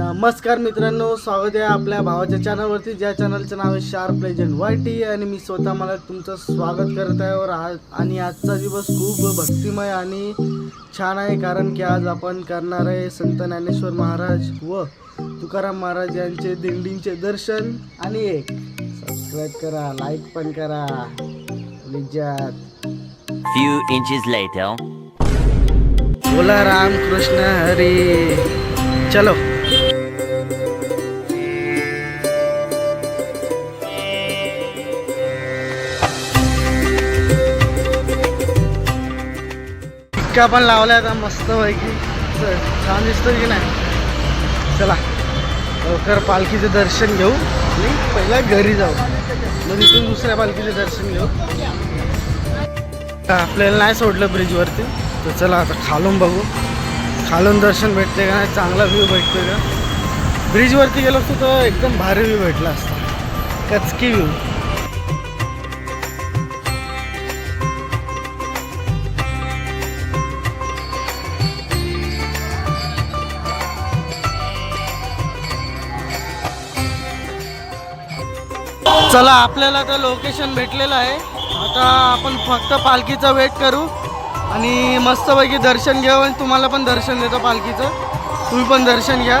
नमस्कार मित्रांनो स्वागत आहे आपल्या भावाच्या चॅनलवरती ज्या चॅनलचं नाव आहे शार्प लेजंड वाय टी आणि मी स्वतः मला तुमचं स्वागत करत आहे और आज आणि आजचा दिवस खूप भक्तिमय आणि छान आहे कारण की आज आपण करणार आहे संत ज्ञानेश्वर महाराज व तुकाराम महाराज यांचे दिंडींचे दर्शन. आणि एक सबस्क्राईब करा लाईक पण करा. बोला राम कृष्ण हरी. चलो. टिक्का पण लावला आता मस्त पैकी. छान दिसतो की नाही? चला लवकर पालखीचं दर्शन घेऊ आणि पहिला घरी जाऊ. मग इथून दुसऱ्या पालखीचं दर्शन घेऊ. आपल्याला नाही सोडलं ब्रिजवरती तर चला आता खालून बघू. खालून दर्शन भेटते का नाही? चांगला व्ह्यू भेटतोय का? ब्रिजवरती गेलो असतो तर एकदम भारी व्ह्यू भेटला असता. कचकी व्ह्यू चला आपल्याला तर लोकेशन भेटलेलं आहे. आता आपण फक्त पालखीचा वेट करू. आणि मस्तपैकी दर्शन घेऊ आणि तुम्हाला पण दर्शन देतो पालखीचं. तुम्ही पण दर्शन घ्या.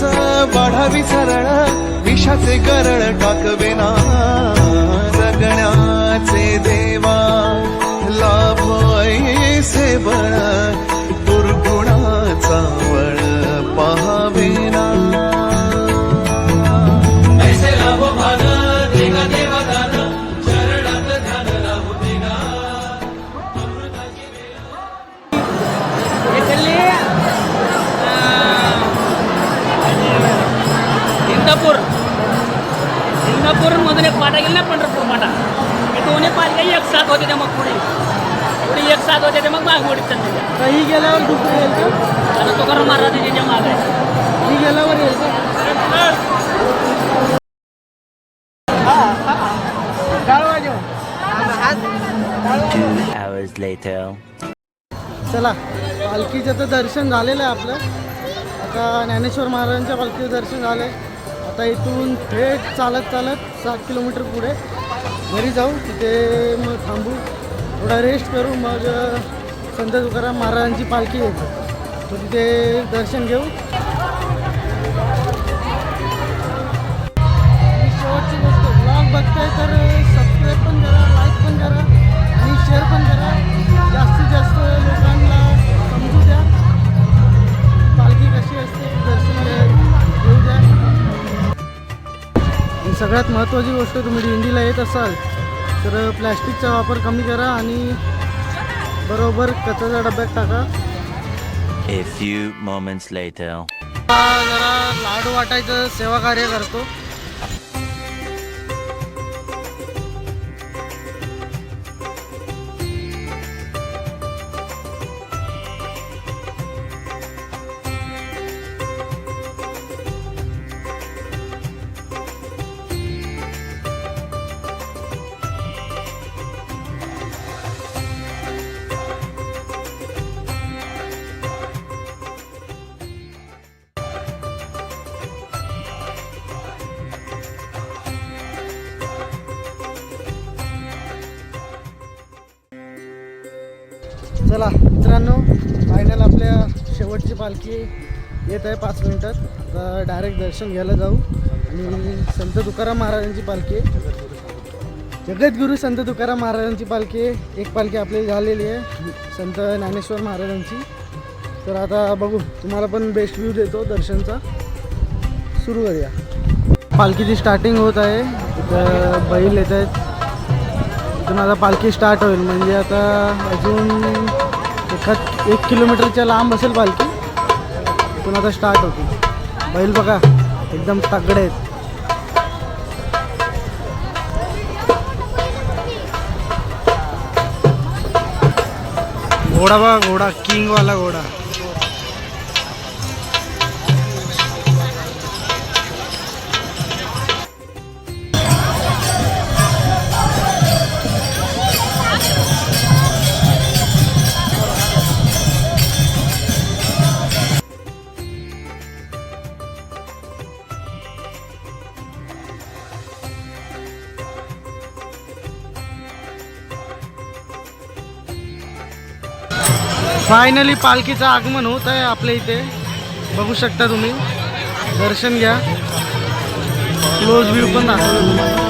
विठ्ठलाची वाढावी सरळ विषाचे करळ टाकवेना जगण्याचे देवा लाभ ऐसे बळ ना पंढरपूर पाटा हे दोन्ही पालख्या एक साथ होते त्या मग पुढे. पुढे एक साथ होते ते मग माग मोडीत चालते त्या. काही गेल्यावर दुसरं येईल का? आता तुकाराम माग आहे ही गेल्यावर येईल का? डाळ वाजव. Two hours later. चला पालखीचं तर दर्शन झालेलं आहे आपलं. आता ज्ञानेश्वर महाराजांच्या पालखीचं दर्शन झालं आहे आता इथून थेट चालत चालत सात किलोमीटर पुढे घरी जाऊ तिथे मग थांबू. थोडा रेस्ट करू मग संत तुकाराम महाराजांची पालखी येते. तर तिथे दर्शन घेऊ. शेवटची गोष्ट ब्लॉग बघताय तर सबस्क्राईब पण करा लाईक पण करा. सगळ्यात महत्त्वाची गोष्ट तुम्ही दिंडीला येत असाल तर प्लॅस्टिकचा वापर कमी करा आणि बरोबर कचऱ्याच्या डब्यात टाका A few moments later. जरा लाडू वाटायचं सेवा कार्य करतो चला मित्रांनो फायनल आपल्या शेवटची पालखी येत आहे पाच मिनटात. आता डायरेक्ट दर्शन घ्यायला जाऊ. आणि संत तुकाराम महाराजांची पालखी आहे. जगद्गुरू संत तुकाराम महाराजांची पालखी आहे. एक पालखी आपली झालेली आहे संत ज्ञानेश्वर महाराजांची. तर आता बघू तुम्हाला पण बेस्ट व्ह्यू देतो दर्शनचा. सुरू करूया. पालखीची स्टार्टिंग होत आहे. इथं बैल येत आहेत. इथून आता पालखी स्टार्ट होईल. म्हणजे आता अजून एका एक किलोमीटरच्या लांब असेल पालखी इथून आता स्टार्ट होती बैल बघा एकदम तगडे आहेत. घोडा बघा घोडा किंगवाला घोडा. फायनली पालखीचं आगमन होत आहे आपल्या इथे. बघू शकता तुम्ही. दर्शन घ्या. क्लोज व्ह्यू पण दाखवतो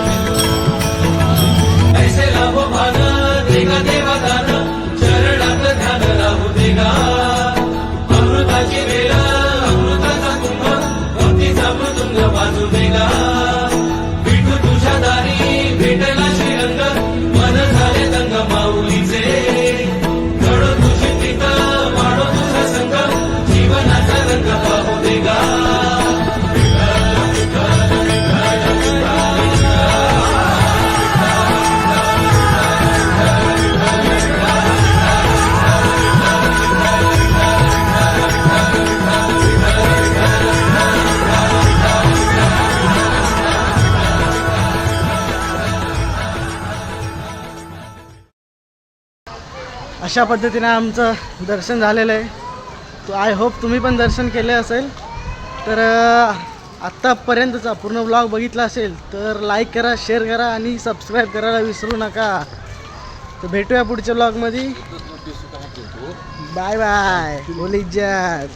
अशा पद्धतीने आमचं दर्शन झालेलं आहे. तो आय होप तुम्ही पण दर्शन केले असेल. तर आत्तापर्यंतचा पूर्ण ब्लॉग बघितला असेल तर लाईक करा शेअर करा आणि सबस्क्राईब करायला विसरू नका. तर भेटूया पुढच्या ब्लॉगमध्ये बाय बाय बोली जय